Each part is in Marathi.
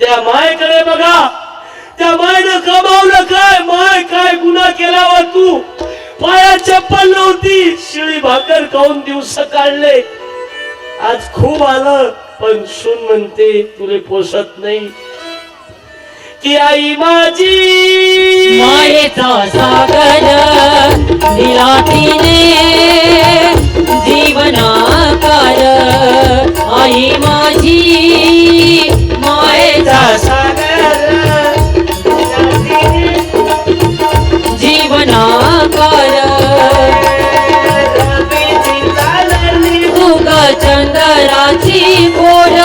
त्या मायकडे बघा. त्या मायनं कमावलं काय? माय काय गुन्हा केला व तू? पाया चप्पल नव्हती. शिळी भाकर खाऊन दिवस काढले. आज खूप आलं पण सून म्हणते तुले पोसत नाही. की आई माझी मायेचा सागर दिला तिने जीवनाकार. आई माझी मायेचा सागर। जीवनाकार तुग चंद्राची कोर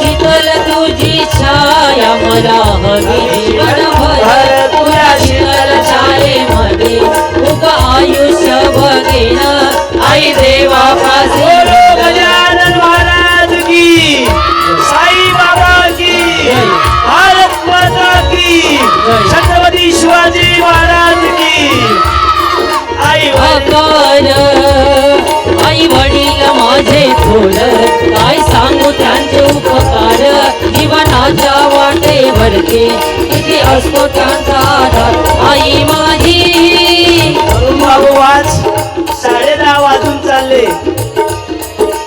शीतल तुझी छाया मला हवी आई वडील माझे थोर काय सांगू त्यांचे उपकार? जीवनाच्या वाटेवरती किती असतो त्यांचा आधार. आई माझी. अरुण बाबू आज साडे दहा वाजून चालले.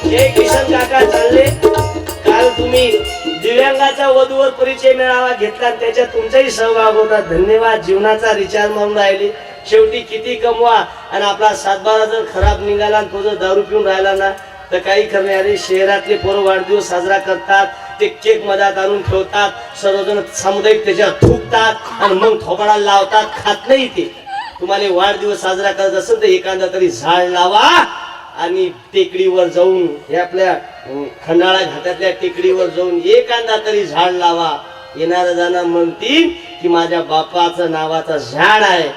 हे किशन काका चालले. दिव्यांगाचा परिचय मेळावा घेतला आणि त्याच्यात तुमचाही सहभाग होता. धन्यवाद. जीवनाचा रिचार्ज म्हणून राहिले. शेवटी किती कमवा आणि आपला सातबारा जर खराब निघाला आणि तो जर दारू पिऊन राहिला ना तर काही करणे अरे शहरातले पोरं वाढदिवस साजरा करतात ते केक मधात आणून ठेवतात सर्वजण सामुदायिक त्याच्यावर थुकतात आणि मग थोबाडा लावतात खात नाही ते. तुम्हाला वाढदिवस साजरा करत असेल तर एखादा तरी झाड लावा. आणि टेकडीवर जाऊन हे आपल्या खंडाळा घाटातल्या टेकडीवर जाऊन एखादा तरी झाड लावा. येणारा जाणार म्हणतील की माझ्या बापाचं नावाचं झाड आहे.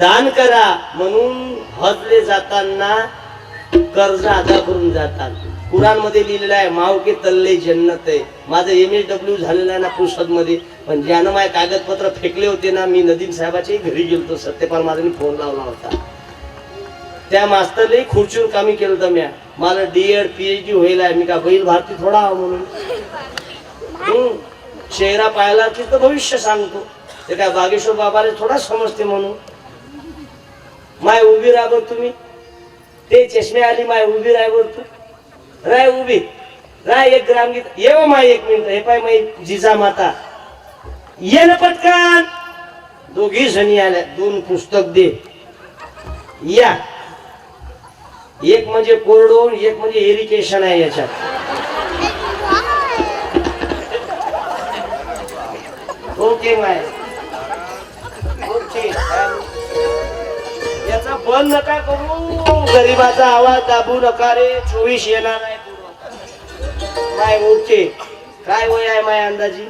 दान करा म्हणून हजले जाताना कर्ज अदा करून जातात. कुराणमध्ये लिहिलेलं आहे मावके तल्ले जन्नत. आहे माझं एम एस डब्ल्यू झालेलं आहे ना पुरुषदमध्ये पण ज्यानं माझे कागदपत्र फेकले होते ना मी नदीम साहेबाच्याही घरी गेलो सत्यपाल महाराजांनी फोन लावला होता. त्या मास्तरलाही खुर्चीवर कामी केलं तर म्या. मला डीएड पीएचडी होईल आहे. मी का बैल भारती थोडा हा म्हणून. हम्म. चेहरा पाहायला की तर भविष्य सांगतो. ते काय बागेश्वर बाबाला थोडा समजते म्हणून. माय उभी राहा तुम्ही. ते चष्मे आली माय उभी राय बर तू. राय उभी. राय एक ग्राम गीत. ये हो माय एक मिनिट. हे पाय माई जिजा माता. ये ना पटकन. दोघी जणी आल्या. दोन पुस्तक दे. या. एक म्हणजे कोरडो एक म्हणजे इरिगेशन आहे याच्यात. ओके माय. ओके याचा बंद नका करू? गरीबाचा आवाज दाबू नका रे. चोवीस येणार नाही माय ओके काय वय आहे माय अंदाजी?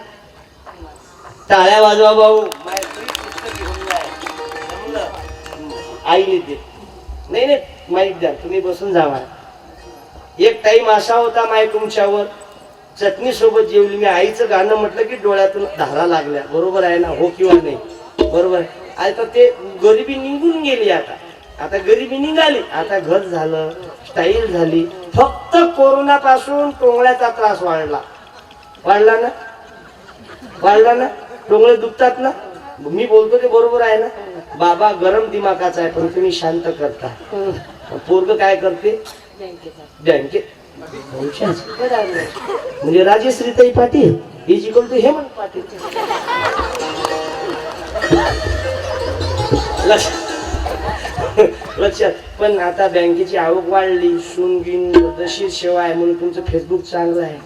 टाळ्या वाजवा भाऊ. माय आईने दे नाही नाही. माईक द्या तुम्ही बसून जावा एक टाइम असा होता माय तुमच्यावर चटणी सोबत जेवली. मी आईचं गाणं म्हटलं की डोळ्यातून धारा लागल्या. बरोबर आहे ना? हो किंवा नाही? बरोबर आता ते गरिबी निघून गेली आता. आता गरिबी निघाली. आता घर झालं स्टाईल झाली. फक्त कोरोना पासून टोंगळ्याचा त्रास वाढला. वाढला ना? वाढला ना? टोंगळे दुखतात ना? मी बोलतो ते बरोबर आहे ना? बाबा गरम दिमागाचा आहे पण तुम्ही शांत करता. पोरग काय करते? बँकेत. म्हणजे राजेश्रीताई पाटील ही जिकल तू हेमंत पाटील. लक्ष- लक्षात पण आता बँकेची आवक वाढली सूनगिन पद्धतशीर सेवा आहे म्हणून तुमचं फेसबुक चांगलं आहे.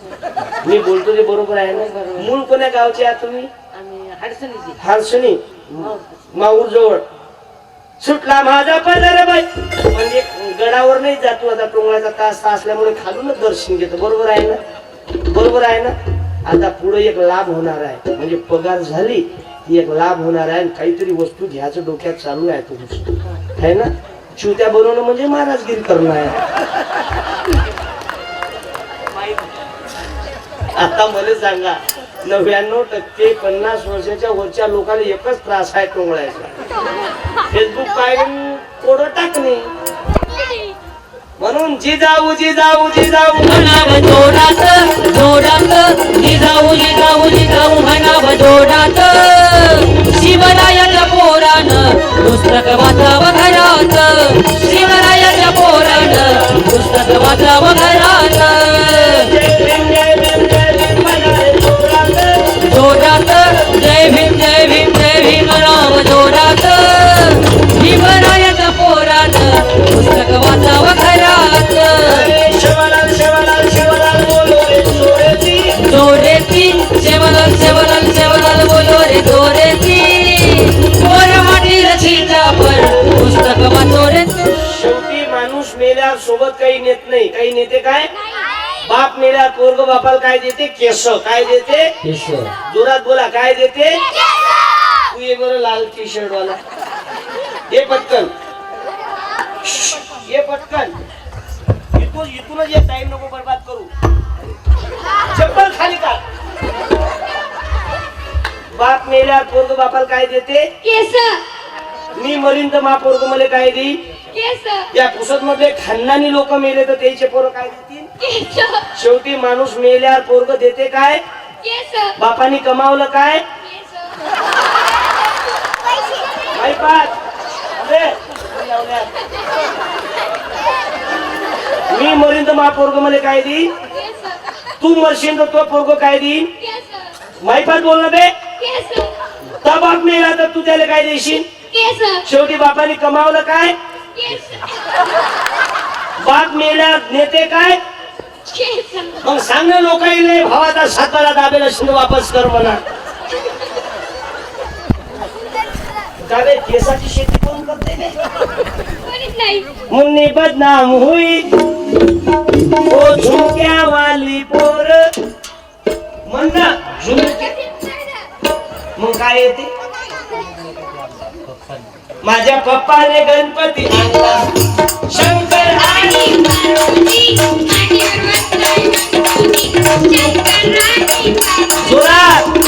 मी बोलतो ते बरोबर आहे ना? मूळ कोण्या गावचे आहात तुम्ही? हारसणी माऊर जवळ सुटला माझा पदर बाई. म्हणजे गडावर नाही जातो आता टोंगळाचा तास असल्यामुळे खालूनच दर्शन घेतो. बरोबर आहे ना? बरोबर आहे ना? आता पुढे एक लाभ होणार आहे. म्हणजे पगार झाली की एक लाभ होणार आहे आणि काहीतरी वस्तू घ्यायचं डोक्यात चालू आहे तुमचं आहे ना? चिवत्या बनवणं म्हणजे महाराजगिरी करणं आहे. आता मला सांगा नव्याण्णव टक्के पन्नास वर्षाच्या वरच्या लोकांना एकच त्रास आहे टोंगळायचा. फेसबुक पाहिजे कोड टाकणे म्हणून जी जाऊ जी जिजाऊ जिजाऊ जिजाऊ म्हणाव जाऊ जी जाऊ जी जाऊ म्हणाव जोडात. शिवरायाच्या पोरान पुस्तक वाचाव घरात. शिवरायाच्या पोरान पुस्तक वाचाव घरात. शेवटी माणूस मेल्या सोबत काही नेत नाही काही नेते काय बाप मेल्या पोरग बापाला काय देते केस काय देते जोरात बोला काय देते तू ये बरं लाल टी शर्ट वाला ये पटकन ये पटकन इथून इथूनच ये टाइम नको बर्बाद करू चप्पल खाली का बाप मेल्या पोरग बापाला काय देते? केस. मी मरीन तर मा पोरग मला काय देईल केस. या पुसत मध्ये खानदानी लोक मेले तर त्याचे पोरं काय देतील? शेवटी माणूस मेल्यावर पोरग देते काय? बापानी कमावलं काय. मी मरीन तर मा पोरग मला काय देईल तू मरशील तर तो पोरग काय देईल माही पाच बोल ना बे. तर बाप मेला तर तू त्याला काय देशील? शेवटी बापाने कमावलं काय? बाप मेल्या नेते काय? मग सांग ना लोकांनी भावाचा सातबारा दाबेला शिंद वापस कर म्हणा. दाबे केसाची शेती कोण करते? मुन्नी बदनाम हुई. ओ वाली पोर. म्हण मग काय येते? माझ्या पप्पाने गणपती आणला. शंकर आणि जोरात.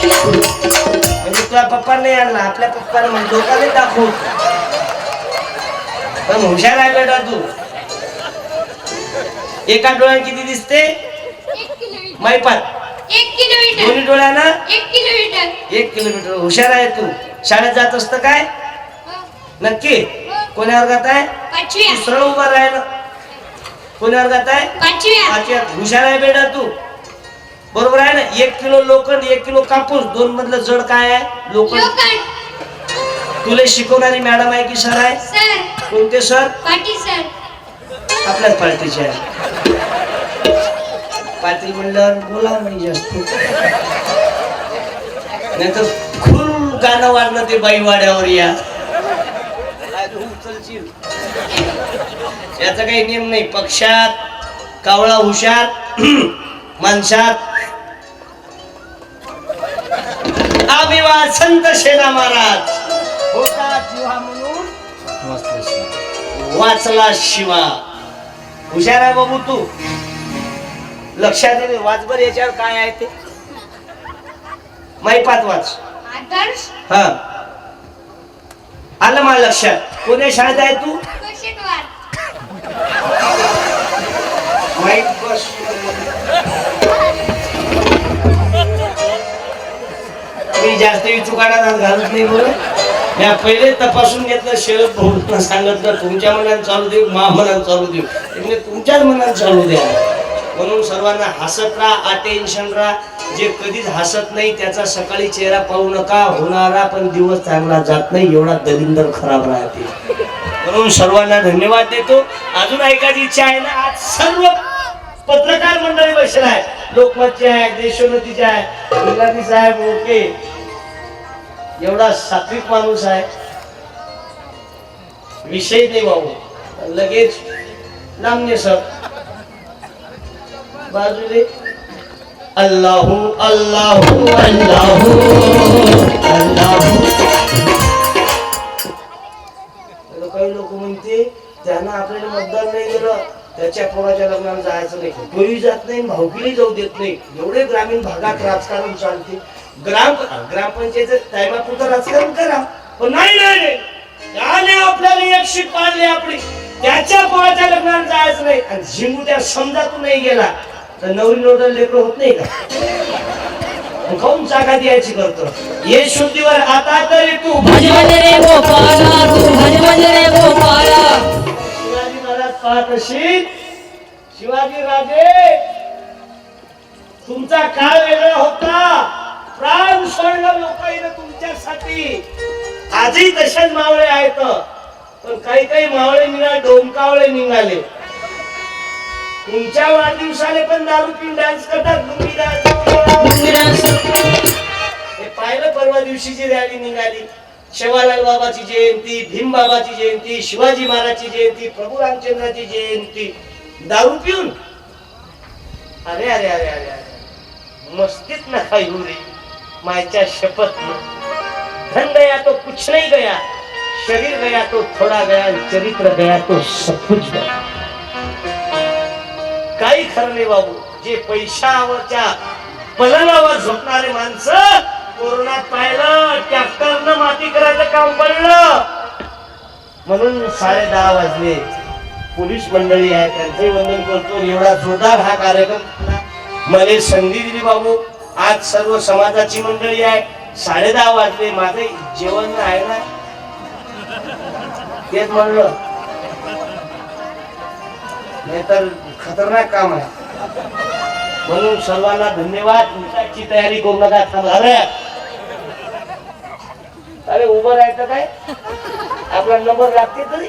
म्हणजे तुझ्या पप्पा नाही आणला आपल्या पप्पाने म्हणजे लोकांनी दाखवू पण हुशार आहे बेटा तू. एका डोळ्यात किती दिसते? माहिपात एक किलोमीटर. दोन्ही डोळ्यानं? एक किलोमीटर. एक किलोमीटर. हुशार आहे तू. शाळेत जात असत काय? नक्की? कोण्या वर्गात आहे? पाचव्या. तू सरळ उभा राहिलं. कोण्या वर्गात आहे? पाचव्या. हुशार आहे बेटा तू. बरोबर आहे ना? एक किलो लोखंड एक किलो कापूस. दोन मधलं जड काय आहे? लोखंड. तुला शिकवणारी मॅडम आहे की सर आहे? सर. कोणते सर? पाटील सर. आपल्याच पार्टीचे आहे. पाटील म्हणल्यावर बोला नाही जास्त नाही तर खूप गाणं वाढणं ते बाई वाड्यावर या? याचा काही नियम नाही. पक्षात कावळा हुशार माणसात. अभिवाद संत सेना महाराज. होता जीवा म्हणून वाचला शिवा. हुशार आहे बाबू तू. लक्षात येते वाचबर याच्यावर काय आहे ते? माही पाच वाच. आदर्श? हा. आलं मला लक्षात. कोण्या शाळेत आहे तू? बस. मी जास्त चुकाडा घालत नाही बरं या पहिले तपासून घेतलं शरद भाऊंना सांगितलं तुमच्या मनात चालू देऊ मा मनात चालू देऊ. म्हणजे तुमच्याच मनात चालू द्या. म्हणून सर्वांना हसत राहा अटेन्शन राहा. जे कधीच हसत नाही त्याचा सकाळी चेहरा पाहू नका. होणारा पण दिवस चांगला जात नाही एवढा दलिंदर खराब राहते. म्हणून सर्वांना धन्यवाद देतो. अजून ऐकायची इच्छा आहे ना? आज सर्व पत्रकार मंडळी बसला आहे लोकमतची आहे देशोन्नतीचे आहे गुलाबी साहेब ओके. एवढा सात्विक माणूस आहे. विषय नाही भाऊ. लगेच नामने सर. बाजूले अल्लाहू अल्लाहू अल्लाहू अल्लाहू. काही लोक म्हणते त्यांना आपल्याला मतदान नाही दिलं त्याच्या पोराच्या लग्नाला जायचं नाही. तोही जात नाही भाऊकीलाही जाऊ देत नाही. एवढे ग्रामीण भागात राजकारण चालते. ग्राम ग्रामपंचायत टायमापुरतं राजकारण करा. पण नाही नाही. त्याने आपल्याला एक शीट पाडली आपली. त्याच्या पोराच्या लग्नाला जायचं नाही. आणि झिंगू त्या समजा तू नाही गेला. तर नवरी नवरा लेकर होत नाही का? खाऊन चाका द्यायची करतो? ये शुद्धीवर आता तरी तू भज भज रे गोपाला तू भज भज रे गोपाला शिवाजी महाराज पाहत असेल शिवाजी राजे तुमचा काळ वेगळा होता. प्राण सोडलं लोकांनी तुमच्यासाठी. आजही तसेच मावळे आहेत. पण काही काही मावळे निघाले डोमकावळे निघाले. तुमच्या वाढदिवसाले पण दारू पिऊन डान्स करतात. हे पाहिलं परवा दिवशीची रॅली निघाली? शेवालाल बाबाची जयंती भीम बाबाची जयंती शिवाजी महाराजची जयंती प्रभू रामचंद्राची जयंती. दारू पिऊन? अरे अरे अरे अरे अरे. मस्तीत ना खाई रे. मायच्या शपथ धन गया तो कुछ नहीं गया शरीर गया तो थोड़ा गया चरित्र गया तो सब कुछ गया। काही खरं नाही बाबू जे पैशावरच्या पलनावर झोपणारे माणसं कोरोनात पाहिलं ट्रॅक्टरनं माती करायचं काम पडलं. म्हणून साडे दहा वाजले. पोलीस मंडळी आहे त्यांचे वंदन करतो एवढा जोरदार हा कार्यक्रम. मला संधी दिली बाबू. आज सर्व समाजाची मंडळी आहे. साडे दहा वाजले. माझं जेवण आहे ना? तेच म्हणलं. नाहीतर खतरनाक काम आहे. म्हणून सर्वांना धन्यवाद. उठायची तयारी करू नका अरे! अरे उभं राहायचं काय? आपला नंबर लागते तरी?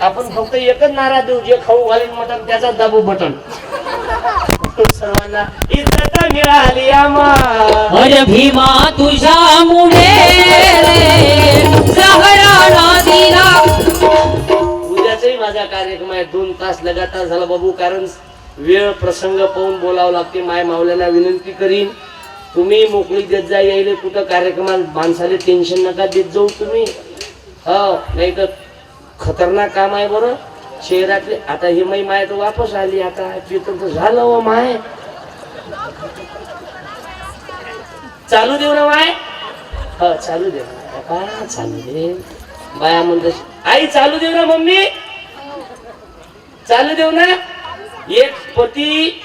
आपण फक्त एकच नारा देऊ. जे खाऊ घालेल मटन त्याचा दाबू बटन सर्वांना इज्जत मिळाली आम्हा. अरे भीमा तुझ्या मुळे उद्याचाही माझा कार्यक्रम आहे दोन तास लगातार झाला बाबू कारण वेळ प्रसंग पाहून बोलावं लागते. माय मावल्याला विनंती करीन तुम्ही मोकळी देत जा यायले कुठं कार्यक्रमात माणसाले टेन्शन नका देत जाऊ तुम्ही. हो नाही तर खतरनाक काम आहे बरं. शहरातले आता ही मै माय तर वापस आली आता तिथं तर झालं व माय. चालू देऊ ना माय? हो चालू देऊ. बाबा चालू दे. बाया म्हणत आई चालू देऊ ना मम्मी. चालू देऊ ना. एक पती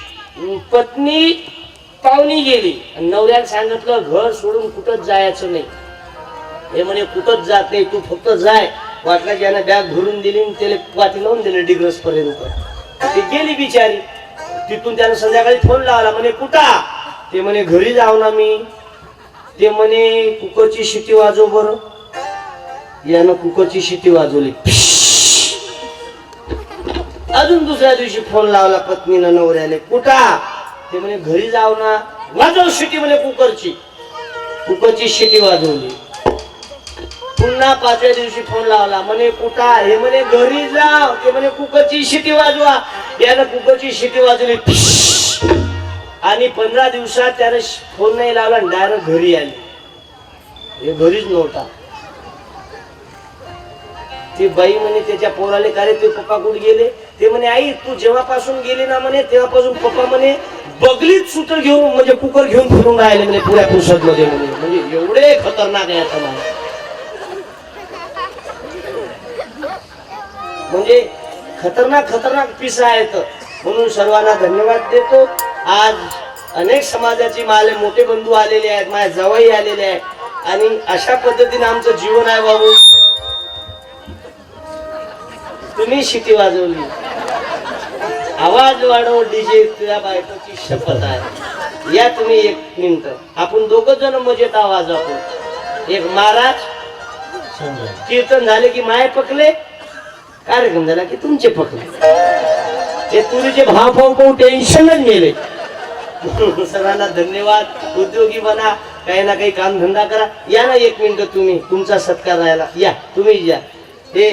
पत्नी पाहुणी गेली. आणि नवऱ्याला सांगितलं घर सोडून कुठंच जायचं नाही. हे म्हणे कुठंच जात नाही तू फक्त जाय. वाटला ज्यानं बॅग भरून दिली आणि त्याला पाती लावून दिले डिग्रस पर्यंत. ती गेली बिचारी. तिथून त्यानं संध्याकाळी फोन लावला म्हणे कुठा ते म्हणे घरी जाऊ ना मी. ते म्हणे कुकरची शिटी वाजव बरं. यानं कुकरची शिटी वाजवली. अजून दुसऱ्या दिवशी फोन लावला पत्नीनं नवऱ्याने कुठा ते म्हणे घरी जाऊ ना. वाजव शिटी म्हणे कुकरची. कुकरची शिटी वाजवली. पुन्हा पाचव्या दिवशी फोन लावला. म्हणे कुठा हे म्हणे घरी जाव ते म्हणे कुकरची शिटी वाजवा. यानं कुकरची शिटी वाजवली. आणि पंधरा दिवसात त्यानं फोन नाही लावला डायरेक्ट घरी आली. हे घरीच नव्हता. ती बाई म्हणे त्याच्या पोराले का रे, ते पप्पा कुठे गेले? ते म्हणे आई तू जेव्हापासून गेली ना म्हणे तेव्हापासून पप्पा म्हणे बगलीच सुटर घेऊन म्हणजे कुकर घेऊन फिरून राहिले म्हणे पुऱ्या पुसत मध्ये म्हणे. म्हणजे एवढे खतरनाक आहे आता म्हणजे खतरनाक खतरनाक पिसा आहेत. म्हणून सर्वांना धन्यवाद देतो. आज अनेक समाजाची माले मोठे बंधू आलेले आहेत माझ्या जवळ आलेले आहेत. आणि अशा पद्धतीने आमचं जीवन आहे बाबू. तुम्ही शिटी वाजवली. आवाज वाढव डीजे तुझ्या बायकोची शपथ आहे. या तुम्ही एक मिनिट. आपण दोघ जण मजेत आवाज आपण एक महाराज कीर्तन झाले की माय पकले? कार्यक्रम झाला की तुमचे पकले हे तुरीचे भाव पाहून पाहून टेन्शनच गेले. सर्वांना धन्यवाद. उद्योगी बना काही ना काही काम धंदा करा. या ना एक मिनिट तुम्ही तुमचा सत्कार राहायला. या तुम्ही या. हे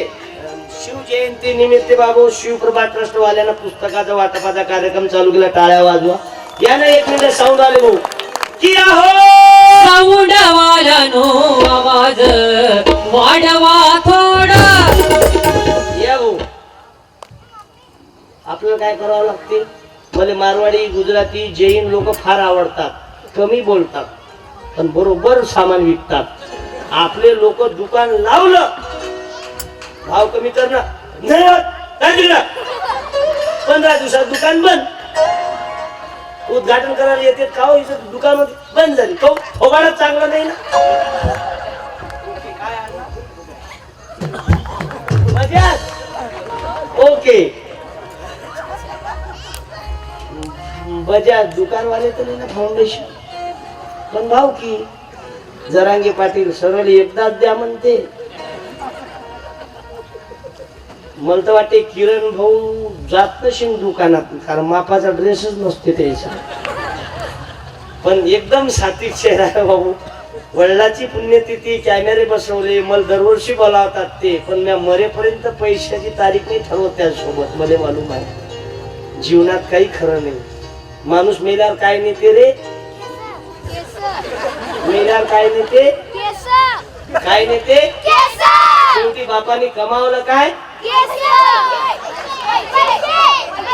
शिवजयंती निमित्त बाबू शिवप्रभा ट्रस्ट वाल्यानं पुस्तकाचा वाटपाचा कार्यक्रम चालू केला टाळ्या वाजवा. या ना एक मिनिट साऊंड आले भाऊ. की आहो? साऊंड वाल्यानो आवाज. वाढवा थोडा. भाऊ आपल्याला काय करावं लागते? मला मारवाडी गुजराती जैन लोक फार आवडतात कमी बोलतात पण बरोबर सामान विकतात. आपले लोक दुकान लावलं भाव कमी करणं नाही पंधरा दिवसात दुकान बंद. उद्घाटन करायला येते का हो? दुकान बंद झाली. काहो फोगाडच चांगला नाही ना? ओके. बजाज दुकानवाले तर नाही ना फाउंडेशन पण भाऊ की जरांगे पाटील सरळ एकदाच द्या म्हणते. मला तर वाटते किरण भाऊ जात नशील दुकानात कारण मापाचा ड्रेसच नसते त्याचा. पण एकदम साथी चेहरा आहे भाऊ. वडिलाची पुण्यतिथी कॅमेरे बसवले मला दरवर्षी बोलावतात ते पण मी मरेपर्यंत पैशाची तारीख नाही ठरवत त्यासोबत मला मालूम आहे. जीवनात काही खरं नाही. माणूस मेल्यावर काय नेते रे? मेल्यावर काय नेते? काय नेते? शेवटी बापाने कमावलं काय?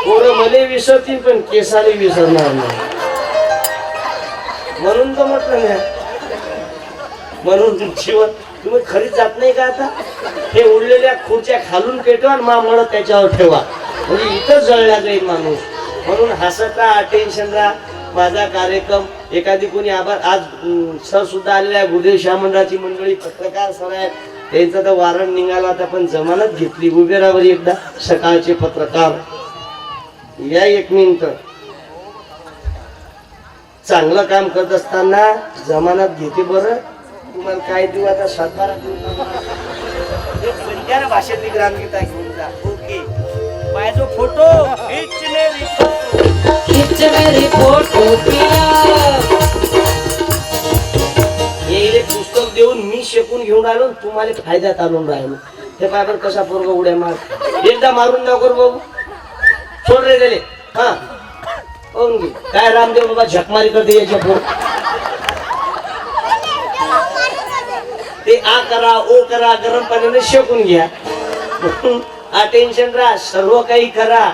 पोरं मले विसरतील पण केसाने विसरणार नाही. म्हणून तर म्हटलं ना म्हणून जीवन तुम्ही खरीच जात नाही का आता? हे उडलेल्या खुर्च्या खालून पेटवा आणि मा म्हणत त्याच्यावर ठेवा. म्हणजे इथं जळला जाईल माणूस. म्हणून हसत राहा अटेन्शन राहा. माझा कार्यक्रम एखादी कोणी आभार आज सर सुद्धा आलेला आहे गुरुदेव शामंडराची मंडळी पत्रकार सर आहेत. त्यांचा तर वारण निघाला आता पण जमानत घेतली. उबेरावर एकदा सकाळचे पत्रकार. या एक मिनिट. चांगलं काम करत असताना जमानत घेते बरं. तुम्हाला काय देऊ आता? सातबारा देऊ भाषेतली ग्रामगीता घेऊन माझा फोटो. खिच मेरी फोटो खिच मेरी फोटो पिया येईल एक पुस्तक देऊन मी शेकून घेऊन आलो आणि तुम्हाला फायद्यात आणून राहिलो. हे पाय कसा पोरग उड्या मार. एकदा मारून दाखव बाबू. सोड रे गेले हा. पाहून घे. काय रामदेव बाबा झकमारी करते याच्या पोर ते आ करा ओ करा गरम पाण्याने शेकून घ्या. अटेन्शन राहा सर्व काही करा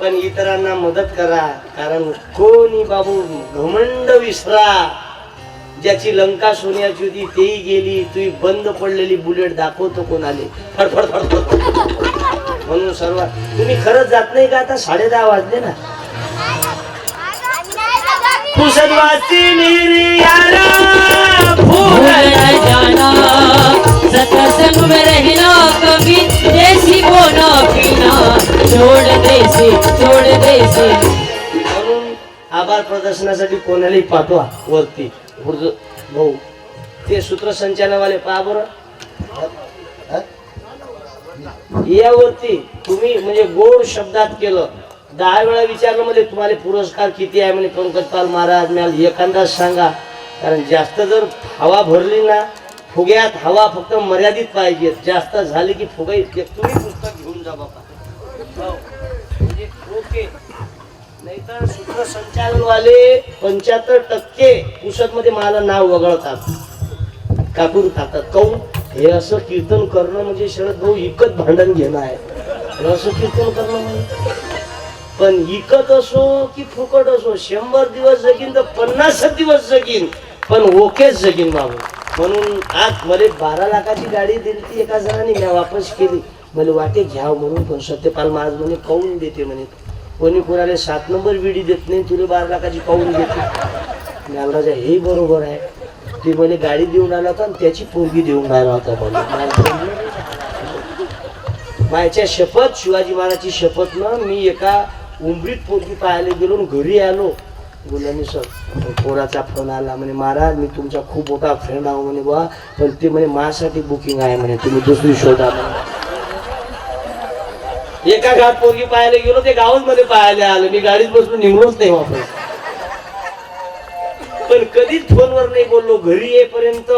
पण इतरांना मदत करा. कारण कोणी बाबू घमंड विसरा. ज्याची लंका सोन्याची होती तेही गेली. तुही बंद पडलेली बुलेट दाखवतो कोण आले फडफड फडफड म्हणून सर्व तुम्ही खरंच जात नाही का आता? साडे दहा वाजले ना. पुसत वाजती सत्संग में रहना कभी देसी बोना पीना छोड़ देसी छोड़ देसी म्हणून आभार प्रदर्शनासाठी कोणालाही पाठवा वरती. गुरुज भाऊ ते सूत्रसंचालनवाले पहा बरं? यावरती तुम्ही म्हणजे गोड शब्दात केलं. दहा वेळा विचारलं म्हणजे तुम्हाला पुरस्कार किती आहे म्हणजे पंकजपाल महाराज मिळाल एखादाच सांगा. कारण जास्त जर हवा भरली ना फुग्यात हवा फक्त मर्यादित पाहिजे. जास्त झाली की फुगा इतके तुम्ही पुस्तक घेऊन जा बाबा. हो. म्हणजे ओके. नाहीतर सूत्रसंचालनवाले पंच्याहत्तर टक्के पुस्तकमध्ये मला नाव वगळतात. कापून खातात. काऊन? हे असं कीर्तन करणं म्हणजे शरद भाऊ इकत भांडण घेणं आहे. असं कीर्तन करणं म्हणजे? पण इकत असो की फुकट असो शंभर दिवस जगीन तर पन्नास दिवस जगीन. पण ओकेच जगीन बाबू. म्हणून आज मला बारा लाखाची गाडी दिली ती एका जणांनी घ्या वापस केली. मला वाटे घ्याव म्हणून पण सत्यपाल महाराज म्हणे काऊन देते? म्हणे. कोणी कोणाला सात नंबर विडी देत नाही तुला बारा लाखाची काऊन देते? नागराजा हे बरोबर आहे. ती मला गाडी देऊन आला होता आणि त्याची पोरगी देऊन राहिला होता म्हणे. मला माझ्या शपथ शिवाजी महाराजची शपथ ना मी एका उंबरीत पोरगी पाहायला गेलो घरी आलो. गुलानी सर पोराचा फोन आला म्हणे महाराज मी तुमचा खूप मोठा फ्रेंड आहो म्हणे बा पण ते म्हणे माझ्यासाठी बुकिंग आहे म्हणे तुम्ही दुसरी शोधा म्हणे. एका घाट पोरगी पाहायला गेलो ते गावच मध्ये पाहायला आलं. मी गाडीत बसून निघलोच नाही वापस. पण कधीच फोनवर नाही बोललो. घरी येईपर्यंत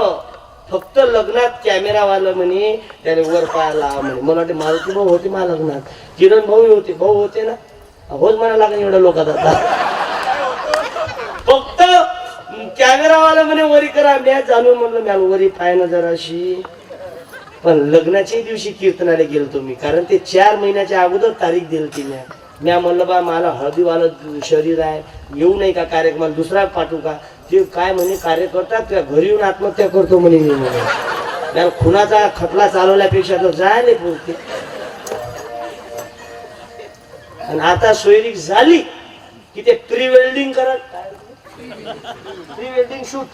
फक्त लग्नात कॅमेरावाला म्हणे त्याने वर पाहायला म्हणे. मला वाटते मारुती भाऊ होते मला लग्नात. किरण भाऊ होते. भाऊ होते ना? होच म्हणा लागेल एवढ्या लोकात आता कॅमेरावाला म्हणे वरी करा मी जाणून म्हणलं मॅल वरी पाय ना जराशी. पण लग्नाच्या दिवशी कीर्तनाला गेलो तुम्ही कारण ते चार महिन्याच्या अगोदर तारीख दिली ती म्या म्या म्हणलं बा मला हळदीवालं शरीर आहे येऊ नाही का कार्यक्रमाला दुसरा पाठवू का? ते काय म्हणे कार्यकर्ता त्या घरी येऊन आत्महत्या करतो म्हणे मी म्हणे म्या खुनाचा खटला चालवल्यापेक्षा तर जायला पुरते. आणि आता सोयरी झाली की ते प्री वेल्डिंग करत प्री वेडिंग शूट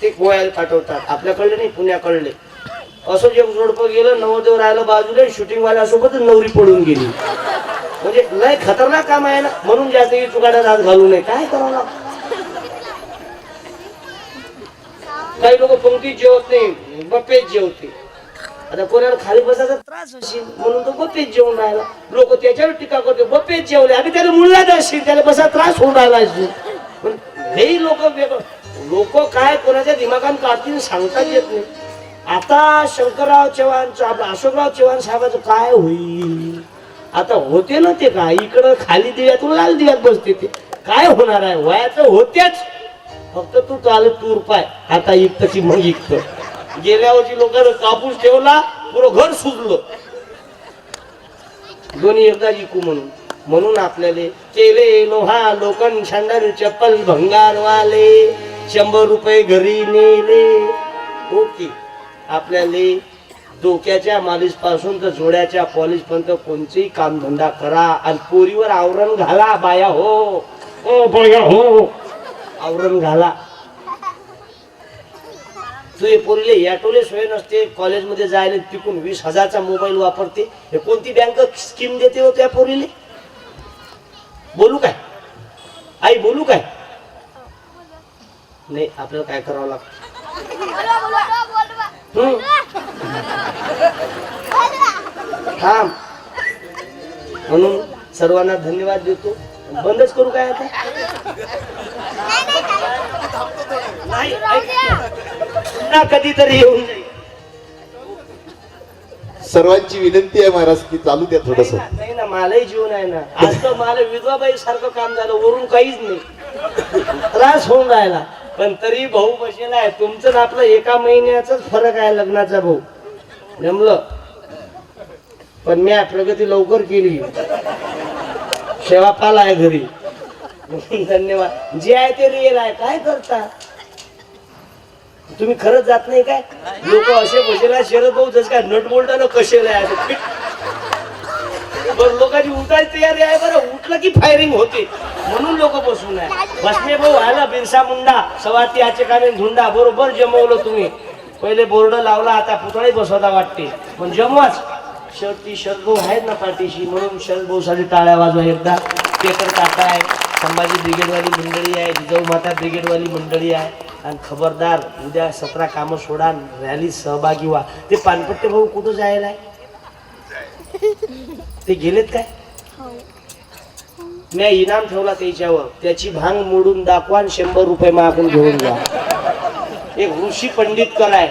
ते गोव्याला पाठवतात. आपल्याकडले नाही पुण्याकडले. असं जे जोडपं गेलं नवरदेव राहिलं बाजूला शूटिंग वाल्यासोबतच नवरी पडून गेली. म्हणजे लय खतरनाक काम आहे ना? म्हणून जास्त चुकाड्यात हात घालू नये. काय करावं काही लोक पंक्तीत जेवत नाही. बप्पेत जेवते. आता कोणाला खाली बसायचा त्रास असेल म्हणून तो बप्पेत जेवून राहिला. लोक त्याच्यावर टीका करते. बप्पेत जेवले. आम्ही त्याला मुलगा असेल त्याला बसा त्रास होऊन राहिला असेल हेही लोक वेगळं लोक काय कोणाच्या दिमागात काढतील सांगताच येत नाही. आता शंकरराव चव्हाणचं आपलं अशोकराव चव्हाण साहेबांचं काय होईल? आता होते ना ते काय? इकडं खाली दिव्यात लाल दिव्यात बसते ते. काय होणार आहे? वयाचं होत्याच फक्त तू चाल तूर पाय. आता इकत की मग इकत. गेल्या वर्षी लोकांना कापूस ठेवला पुरं घर सुजलं. दोन्ही एकदा जिकू म्हणून. म्हणून आपल्याला केले लोहा लोखंड छंदन चप्पल भंगारवाले. शंभर रुपये घरी नेले. ओके. आपल्याला डोक्याच्या मालिशपासून तर जोड्याच्या पॉलिश पर्यंत कोणतेही कामधंदा करा. आणि पोरीवर आवरण घाला बाया हो. ओ बाया हो. आवरण घाला. तुझे पोरीले याटोले सोय नसते. कॉलेजमध्ये जायला तिकून वीस हजारचा मोबाईल वापरते. हे कोणती बँक स्कीम देते हो त्या पोरीले? बोलू काय? आई बोलू काय? नाही आपल्याला काय करावं लागतं? थांब. म्हणून सर्वांना धन्यवाद देतो. बंदच करू काय आता? ना कधीतरी येऊन जाईल. सर्वांची विनंती आहे महाराज की चालू द्या थोडस. नाही ना, मलाही जीवन आहे ना. आज तर मला विधवाबाई सारखं काम झालं वरून काहीच नाही. त्रास होऊन राहिला. पण तरी भाऊ बसेला आहे. तुमचं आपलं एका महिन्याचाच फरक आहे लग्नाचा भाऊ. जमलं? पण मी प्रगती लवकर केली. सेवा पाला आहे घरी. धन्यवाद. जे आहे ते रिअल आहे. काय करता? तुम्ही खरंच जात नाही काय? लोक असे बसेला शरद भाऊ जस काय नट बोलताना कशेला आहे बरं लोकांची उठायची तयारी आहे बरं उठलं की फायरिंग होते. म्हणून लोक बसून आहे. भस्मे भाऊ आला बिरसा मुंडा सवाती आचे कामे झुंडा बरोबर जमवलं तुम्ही. पहिले बोर्ड लावला आता पुतळे बसवता वाटते. पण जमवाच. शेवटी शरद भाऊ आहेत ना पाठीशी म्हणून शरद भाऊ साठी टाळ्या वाजवा एकदा. केकर काका आहे. संभाजी ब्रिगेडवाली मंडळी आहे जिजाऊ माता ब्रिगेडवाली मंडळी आहे. आणि खबरदार उद्या सतरा कामं सोडा रॅली सहभागी व्हा. ते पानपट्टे भाऊ कुठं जायला आहे? ते गेलेत काय? मी इनाम ठेवला त्याच्यावर. त्याची भांग मोडून दाखवा आणि शंभर रुपये मागून घेऊन जा. एक ऋषी पंडित कराय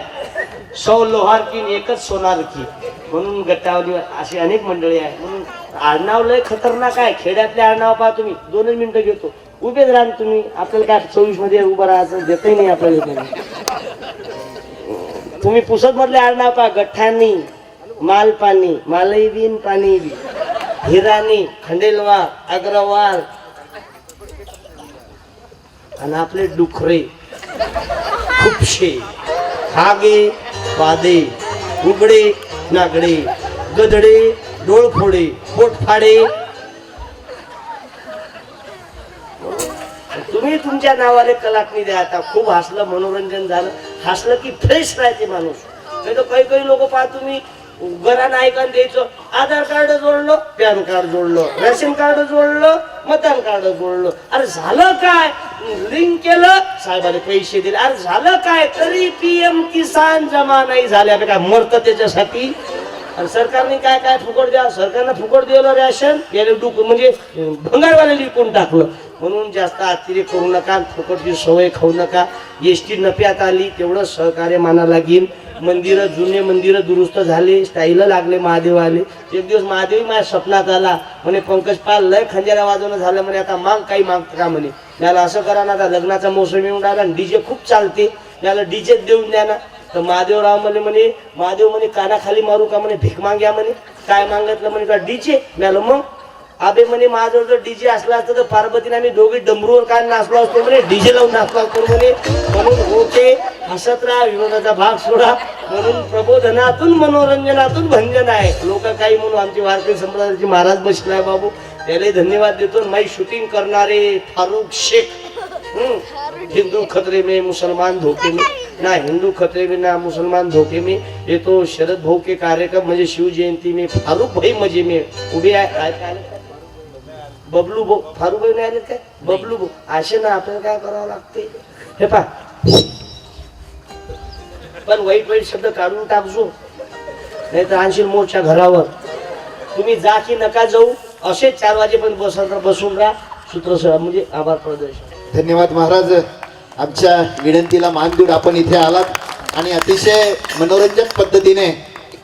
सौ लोहार की आणि एकच सोनार की. म्हणून गट्टावली अशी अनेक मंडळी आहे. म्हणून आडनाव लय खतरनाक आहे. खेड्यातले आडनाव पहा तुम्ही. दोनच मिनिटं घेतो. उभेच राहा तुम्ही. आपल्याला काय चोवीसमध्ये उभं राहायचं देतही नाही आपल्याला तुम्ही पुसत मधले आडनाव पहा गठ्ठानी मालपानी मालई बिन पाणी बी हिराणी खंडेलवार अग्रवाल आणि आपले डुखरे खुपशे हागे पादे उघडे नागडे गदडे डोळफोडे पोटफाडे तुम्ही तुमच्या नावाने कलाटणी द्या आता खूप हसलं मनोरंजन झालं. हसलं की फ्रेश राहते माणूस. नाही तर काही काही लोक पहा तुम्ही घरानं ऐकायला द्यायचं. आधार कार्ड जोडलं पॅन कार्ड जोडलं. रेशन कार्ड जोडलं मतदान कार्ड जोडलं. अरे झालं काय? लिंक केलं साहेबाने पैसे दिले. अरे झालं काय? तरी पीएम किसान जमा नाही झाल्या काय मरत त्याच्यासाठी? आणि सरकारने काय काय फुकट द्या? सरकारनं फुकट दिलं रॅशन याला डुक म्हणजे भंगारवाले विकून टाकलं. म्हणून जास्त अतिरेक करू नका फुकटची सवय खाऊ नका. एस टी नफ्यात आली तेवढं सहकार्य माना लागेल. मंदिरं जुने मंदिरं दुरुस्त झाले स्टाईल लागले महादेव आले. एक दिवस महादेव माझ्या स्वप्नात आला. म्हणे पंकज पाल लय खंजारा वाजवणं झालं म्हणे आता मांग काही मागतं का म्हणे. त्याला असं करा ना आता लग्नाचा मोसम येऊन राहिला डीजे खूप चालते. त्याला डीजे देऊन द्या ना. तर महादेवराव म्हणे म्हणे महादेव म्हणे कानाखाली मारू का म्हणे भीक माग्या म्हणे. काय मागितलं म्हणे का डीजे मिळालं मग अभे म्हणे माझ्याजवळ जर डीजे असला असतं तर पार्वतीने आम्ही दोघे डमरूवर काय नाचलो असतो म्हणे डीजे लावून नाचलो असतो म्हणे. म्हणून ओके हसत राहा विनोदाचा भाग सोडा. म्हणून प्रबोधनातून मनोरंजनातून भंजन आहे. लोक काही म्हणून आमची भारतीय संप्रदायाची महाराज बसला आहे बाबू. त्याला धन्यवाद देतो. माई शूटिंग करणारे फारुख शेख. हिंदू खतरे में मुसलमान धोके में. ना हिंदू खतरे में ना मुसलमान धोके में. ये तो शरद भाऊ के कार्यक्रम म्हणजे शिवजयंती में फारुख भाई मजे में उभे आहे. काय- काय- बबलू भाऊ फारुख भाई नाही आले काय? बबलू भाऊ असे ना आपल्याला काय करावं लागते? हे पा पण वाईट वाईट शब्द काढून टाकजो. नाही तर आणशील मोठच्या घरावर. तुम्ही जा की नका जाऊ. असे चार वाजेपर्यंत बसून बसून राहा. सूत्र म्हणजे आभार प्रदर्शन. धन्यवाद महाराज. आमच्या विनंतीला मान देऊन आपण इथे आलात. आणि अतिशय मनोरंजक पद्धतीने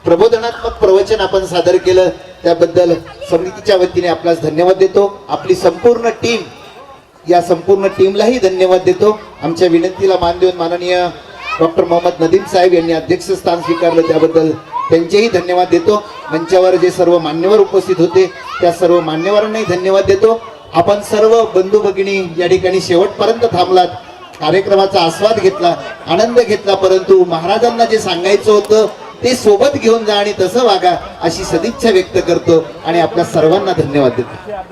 प्रबोधनात्मक प्रवचन आपण सादर केलं. त्याबद्दल समितीच्या वतीने आपल्यास धन्यवाद देतो. आपली संपूर्ण टीम या संपूर्ण टीमलाही धन्यवाद देतो. आमच्या विनंतीला मान देऊन माननीय डॉक्टर मोहम्मद नदीम साहेब यांनी अध्यक्षस्थान स्वीकारलं त्याबद्दल त्यांचेही धन्यवाद देतो. मंचावर जे सर्व मान्यवर उपस्थित होते त्या सर्व मान्यवरांनाही धन्यवाद देतो. आपण सर्व बंधू भगिनी या ठिकाणी शेवटपर्यंत थांबलात कार्यक्रमाचा आस्वाद घेतला आनंद घेतला परंतु महाराजांना जे सांगायचं होतं ते सोबत घेऊन जा आणि तसं वागा अशी सदिच्छा व्यक्त करतो आणि आपल्या सर्वांना धन्यवाद देतो.